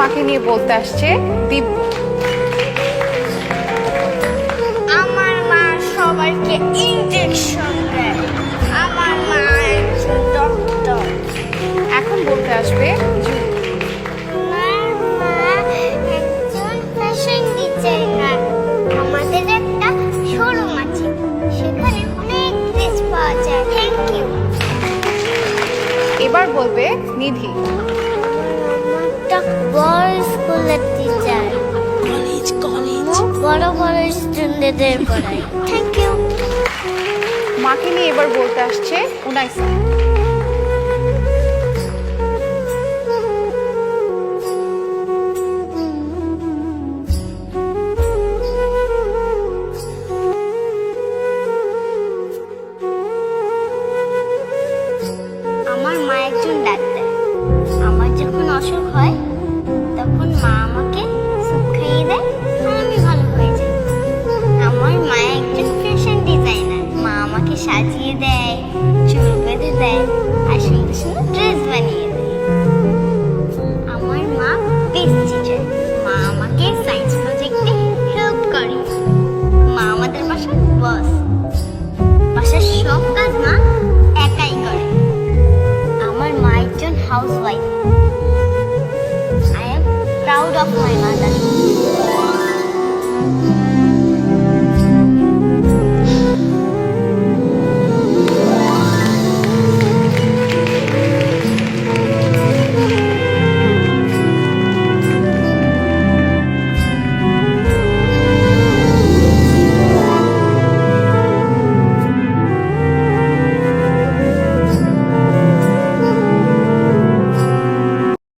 মাকে নিয়ে বলতে আসছে দিব্য আমার মা সবাইকে ইনজেকশন দেয়। আমার মা ডক্টর এখন বলতে আসবে আমাদের একটা শোরুম আছে। সেখানে অনেক ড্রেস পাওয়া যায়। থ্যাংক ইউ এবার বলবে নিধি। স্কুলের টিচার কলেজ কলেজ বড় বড় স্টুডেন্টদের পড়াই থ্যাংক ইউ মাকে নিয়ে এবার বলতে আসছে আমার মা একজন ডাক্তার। আমার যখন অসুখ হয় সাজিয়ে দেয়, চুল বেঁধে দেয় আর সুন্দর সুন্দর ড্রেস বানিয়ে দেয়। আমার মা বেস্ট মা আমাকে হেল্প করে। মা আমাদের বস সব কাজ মা একাই করে। আমার মা একজন house wife I am proud of my